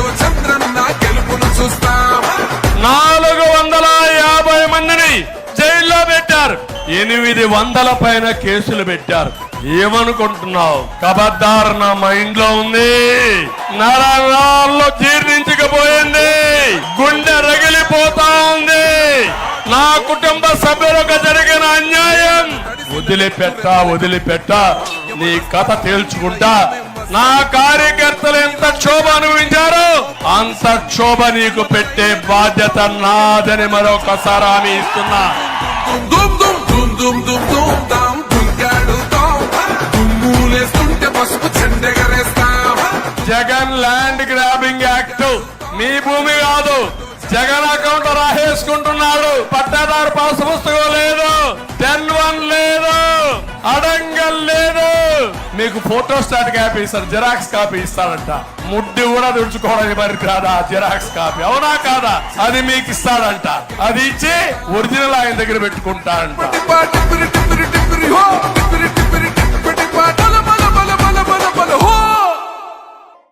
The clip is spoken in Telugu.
చంద్రన్న గెలుపును చూస్తాం. నాలుగు వందల యాభై మందిని జైల్లో పెట్టారు. ఎనిమిది వందల పైన కేసులు పెట్టారు. ఏమనుకుంటున్నావు? కబద్దార్ నా మైండ్లో ఉంది. నరాల్లో జీర్ణించకపోయింది. గుండె రగిలిపోతా ఉంది. నా కుటుంబ సభ్యులకు జరిగిన అన్యాయం. వదిలిపెట్ట వదిలిపెట్ట. నీ కథ తేల్చుకుంటా. నా కార్యకర్తలు ఎంత క్షోభ అంత క్షోభ నీకు పెట్టే బాధ్యత నాదని మరొకసారి హామీ ఇస్తున్నా. Jagan land grabbing act. మీ భూమి కాదు. జగన్ అకౌంట్ రాసేసుకుంటున్నాడు పట్టాదారు పాస్ పుస్తకం లేదు. టెన్ వన్ లేదు. అడంగల్ లేదు మీకు ఫోటో స్టాట్ కాపీ ఇస్తారు జిరాక్స్ కాపీ ఇస్తాడంట. ముడ్డి కూడా తుడుచుకోవడానికి మరి కాదా జిరాక్స్ కాపీ అవునా కాదా? అది మీకు ఇస్తాడంట. అది ఇచ్చి ఒరిజినల్ ఆయన దగ్గర పెట్టుకుంటాడంట.